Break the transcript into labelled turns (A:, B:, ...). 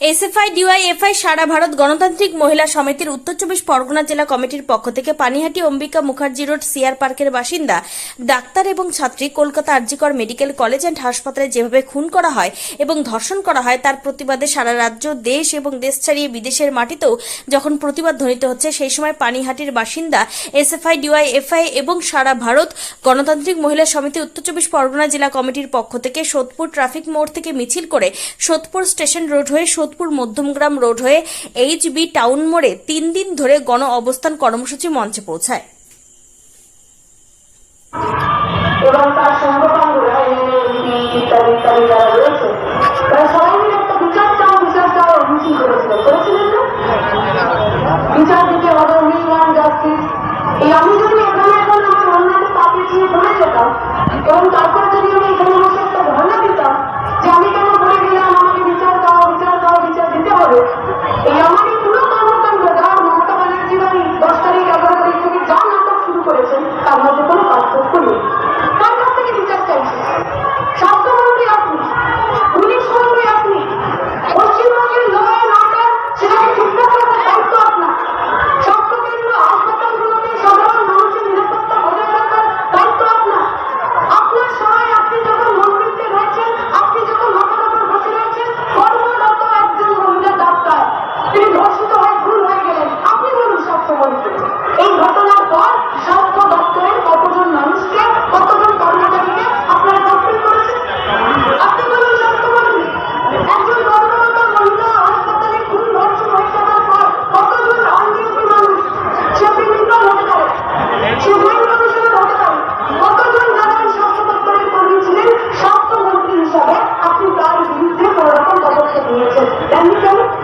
A: SFI, DYFI, সারা ভারত গণতান্ত্রিক মহিলা সমিতির উত্তর চব্বিশ পরগনা জেলা কমিটির পক্ষ থেকে পানিহাটি অম্বিকা মুখার্জি রোড, সিআর পার্কের বাসিন্দা, ডাক্তার এবং ছাত্রী, Kolkata RG Kar medical college and হাসপাতালে যেভাবে খুন করা হয় এবং ধর্ষণ করা হয়, তার প্রতিবাদে সারা রাজ্য, দেশ এবং দেশ ছাড়িয়ে বিদেশের মাটিতেও যখন প্রতিবাদ ধ্বনিত হচ্ছে, সেই সময় পানিহাটির বাসিন্দা, এসএফআই, ডিওয়াইএফআই এবং সারা ভারত গণতান্ত্রিক মহিলা সমিতি উত্তর চব্বিশ পরগনা জেলা কমিটির পক্ষ থেকে সোদপুর ট্রাফিক মোড় থেকে মিছিল করে সোদপুর স্টেশন রোড হয়ে সোদপুর মধ্যমগ্রাম রোড হয়ে এইচবি টাউন মোড়ে তিন দিন ধরে গণ অবস্থান কর্মসূচি মঞ্চে পৌঁছায়।
B: এবং তার এবং Yanlış olur.